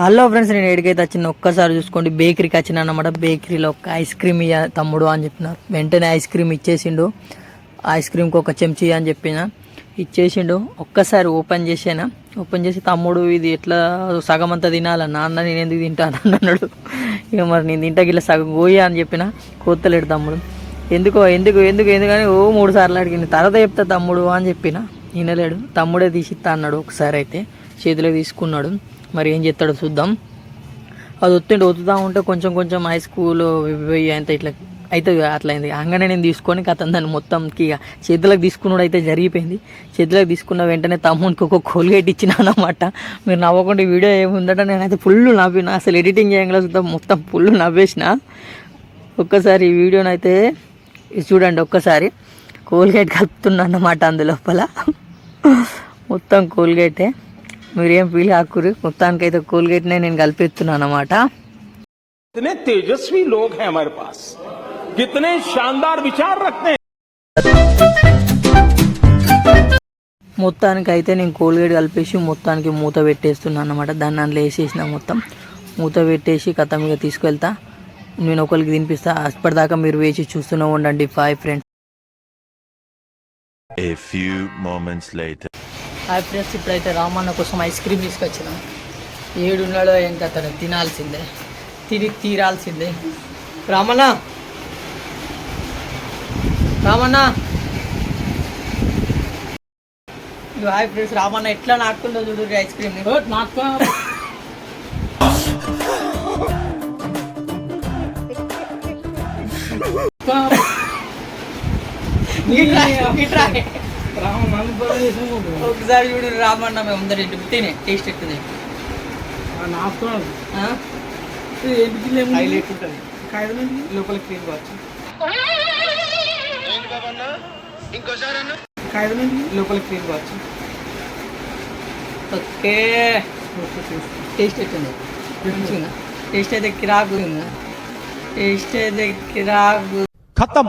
Hello friends నేను ఎడికైతే వచ్చిన ఒక్కసారి చూసుకోండి. బేకరీకి వచ్చిన అన్నమాట. బేకరీలో ఒక ఐస్ క్రీమ్ ఇయ్య తమ్ముడు అని చెప్పినారు. వెంటనే ఐస్ క్రీమ్ ఇచ్చేసిండు. ఐస్ క్రీమ్కి ఒక చెంచా అని చెప్పిన. ఇచ్చేసిండు. ఒక్కసారి ఓపెన్ చేసాను? ఓపెన్ చేసి తమ్ముడు ఇది ఎట్లా? సగం అంతా తినాలా? నాన్న నేను ఎందుకు తింటాను? అన్నాడు. ఇక మరి నేను తింటాకి ఇలా సగం పోయా అని చెప్పిన. కోతలేడు తమ్ముడు. ఎందుకో? ఎందుకు? ఎందుకు? ఎందుకని ఓ మూడు సార్లు అడిగింది తర్వాత చెప్తా తమ్ముడు అని చెప్పిన. వినలేడు. తమ్ముడే తీసిస్తా అన్నాడు ఒకసారి అయితే. చేతిలో తీసుకున్నాడు. మరి ఏం చేస్తాడో చూద్దాం. అది ఒత్తిండి ఒత్తుతా ఉంటే కొంచెం కొంచెం హై స్కూల్ పోయి అంత ఇట్లా అవుతుంది కదా, అట్లా అయింది. అంగనే నేను తీసుకొని కథ దాన్ని మొత్తంకి ఇక చేతులకు తీసుకున్నాడు అయితే జరిగిపోయింది. చేతులకు తీసుకున్న వెంటనే తమ్మునికి ఒక కోల్గేట్ ఇచ్చిన అనమాట మీరు నవ్వకుండా వీడియో ఏముందట? నేనైతే ఫుల్ నవ్విన. అసలు ఎడిటింగ్ చేయంగా చూద్దాం. మొత్తం ఫుల్ నవ్వేసిన. ఒక్కసారి ఈ వీడియోని అయితే చూడండి ఒక్కసారి. కోల్గేట్ కలుపుతున్నా అన్నమాట అందులోపల. మొత్తం కోల్గేటే మీరేం ఫీల్ కాకురు మొత్తానికైతే కోల్గేట్నే నేను కలిపిస్తున్నాను అనమాట తేజస్వి లోగ్ పాస్ కితనే విచార్ మొత్తానికి అయితే నేను కోల్గేట్ కలిపేసి మొత్తానికి మూత పెట్టేస్తున్నాను అనమాట దాన్ని అందులో వేసేసిన మొత్తం. మూత పెట్టేసి కథ మీద తీసుకెళ్తా. నేను ఒకరికి తినిపిస్తా. అప్పటిదాకా మీరు వేసి చూస్తూనే ఉండండి. ఫైవ్ ఫ్రెండ్స్ హాయ్ ఫ్రెండ్స్ ఇప్పుడైతే రామన్న కోసం ఐస్ క్రీమ్ తీసుకొచ్చిన. ఏడున్నాడో ఏం కథ తినాల్సిందే. తిరిగి తీరాల్సిందే. రామన్న! రామన్న! హాయ్ ఫ్రెండ్స్ రామన్న ఎట్లా నాకుందో చూడు ఐస్ క్రీమ్ నాకు ఒకసారి చూడు రామన్న మేము ఉందని తినే టేస్ట్ ఎట్టుంది ఉంటుంది. లోపల క్రీమ్ కావచ్చు. క్రీమ్ కావచ్చు. ఓకే. టేస్ట్ ఎట్టుంది టేస్ట్ అయితే కిరాకు టేస్ట్ అయితే కిరాకు. ఖతం.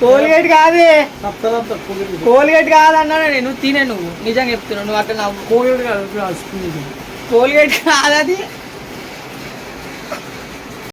కోల్గేట్ కాదే. కోల్గేట్ కాదు. అన్నా నేను తినే నువ్వు. నిజంగా చెప్తున్నావు నువ్వు అట్లా నా కోల్గేట్ కాదు కోల్గేట్ కాదు అది